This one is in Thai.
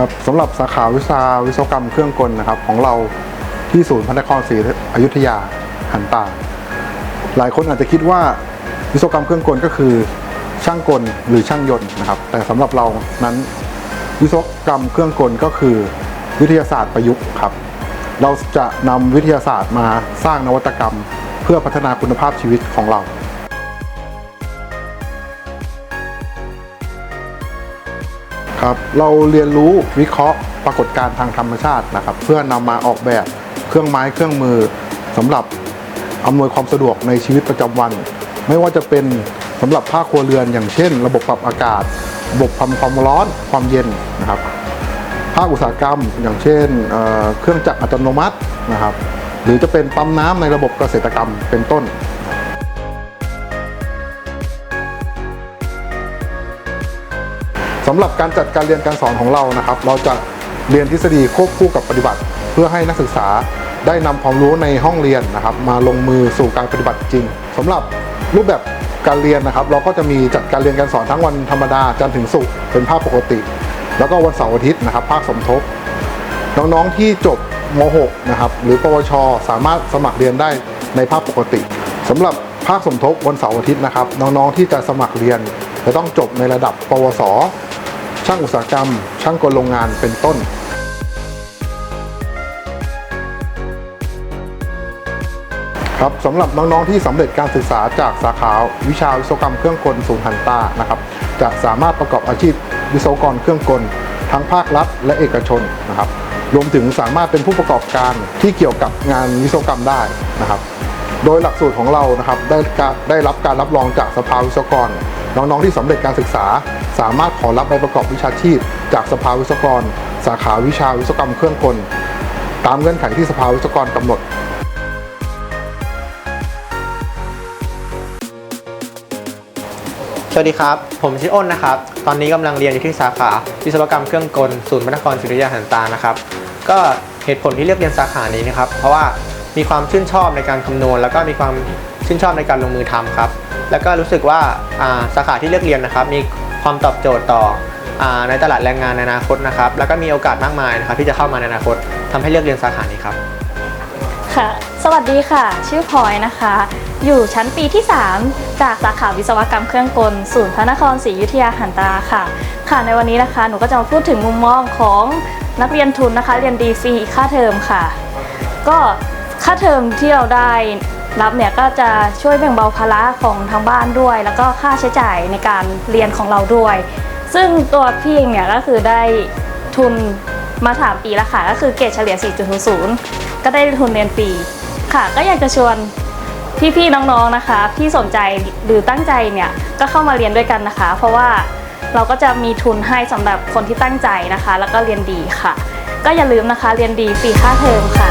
ครับสำหรับสาขาวิชาวิศวกรรมเครื่องกลนะครับ ของเราที่ศูนย์พระนครศรีอยุธยาหันตาหลายคนอาจจะคิดว่าวิศวกรรมเครื่องกลก็คือ ช่างกลหรือช่างยนต์นะครับ แต่สำหรับเรานั้นวิศวกรรมเครื่องกลก็คือ วิทยาศาสตร์ประยุกต์ครับ เราจะนำวิทยาศาสตร์มาสร้างนวัตกรรม เพื่อพัฒนาคุณภาพชีวิตของเรา ครับเราเรียนรู้วิเคราะห์ปรากฏการณ์ทางธรรมชาตินะครับ เพื่อนำมาออกแบบเครื่องไม้เครื่องมือสำหรับอำนวยความสะดวกในชีวิตประจำวัน ไม่ว่าจะเป็นสำหรับภาคครัวเรือน อย่างเช่น ระบบปรับอากาศ ระบบทำความร้อนความเย็นนะครับภาคอุตสาหกรรม อย่างเช่นเเครื่องจักรอัตโนมัตินะครับหรือจะเป็นปั๊มน้ำในระบบเกษตรกรรมเป็นต้น สำหรับการจัดการเรียนการสอนของเรานะครับ เราจะเรียนทฤษฎีควบคู่กับปฏิบัติ เพื่อให้นักศึกษาได้นำความรู้ในห้องเรียนนะครับ มาลงมือสู่การปฏิบัติจริงสำหรับรูปแบบการเรียนนะครับ เราก็จะมีจัดการเรียนการสอนทั้งวันธรรมดาจันทร์ถึงศุกร์เป็นภาคปกติ แล้วก็วันเสาร์อาทิตย์นะครับ ภาคสมทบ น้องๆที่จบม .6 นะครับหรือปวช สามารถสมัครเรียนได้ในภาคปกติสำหรับภาคสมทบวันเสาร์อาทิตย์นะครับ น้องๆที่จะสมัครเรียนจะต้องจบในระดับ ปวส ช่างอุตสาหกรรม ช่างกลโรงงานเป็นต้นครับสำหรับน้องๆที่สำเร็จการศึกษาจากสาขาวิชาวิศวกรรมเครื่องกลศูนย์หันตานะครับ จะสามารถประกอบอาชีพวิศวกรเครื่องกล ทั้งภาครัฐและเอกชนนะครับ รวมถึงสามารถเป็นผู้ประกอบการที่เกี่ยวกับงานวิศวกรรมได้นะครับ โดยหลักสูตรของเรานะครับได้ได้รับการรับรองจากสภาวิศวกร น้องๆที่สำเร็จการศึกษา สามารถขอรับใบประกอบวิชาชีพ จากสภาวิศวกร สาขาวิชาวิศวกรรมเครื่องกล ตามเงื่อนไขที่สภาวิศวกรกำหนดสวัสดีครับ ผมชื่ออ้นนะครับ ตอนนี้กำลังเรียนอยู่ที่สาขาวิศวกรรมเครื่องกล ศูนย์พระนครศรีอยุธยาหันตานะครับ ก็เหตุผลที่เลือกเรียนสาขานี้นะครับ เพราะว่ามีความชื่นชอบในการคำนวณ แล้วก็มีความ ชื่นชอบในการลงมือทำครับ แล้วก็รู้สึกว่าสาขาที่เลือกเรียนนะครับ มีความตอบโจทย์ต่ออในตลาดแรงงานในอนาคตนะครับ แล้วก็มีโอกาสมากมายนะครับที่จะเข้ามาในอนาคตทำให้เลือกเรียนสาขานี้ครับค่ะ สวัสดีค่ะ ชื่อพลอยนะคะ อยู่ชั้นปีที่ 3 จากสาขาวิศวกรรมเครื่องกล ศูนย์พระนครศรีอยุธยาหันตาค่ะ ค่ะ ในวันนี้นะคะ หนูก็จะมาพูดถึงมุมมองของนักเรียนทุนนะคะ เรียนดีฟรีค่าเทอมค่ะ ก็ค่าเทอมที่เราได้ รับเนี่ยก็จะช่วยแบ่งเบาภาระของทางบ้านด้วย แล้วก็ค่าใช้จ่ายในการเรียนของเราด้วย ซึ่งตัวพี่เองเนี่ยก็คือได้ทุนมาถามปีแล้วค่ะก็คือเกรดเฉลี่ย 4.00 ก็ได้ทุนเรียนฟรีค่ะ ก็อยากจะชวนพี่ๆน้องๆนะคะ ที่สนใจหรือตั้งใจเนี่ยก็เข้ามาเรียนด้วยกันนะคะ เพราะว่าเราก็จะมีทุนให้สำหรับคนที่ตั้งใจนะคะ แล้วก็เรียนดีค่ะ ก็อย่าลืมนะคะเรียนดีฟรีค่าเทอมค่ะ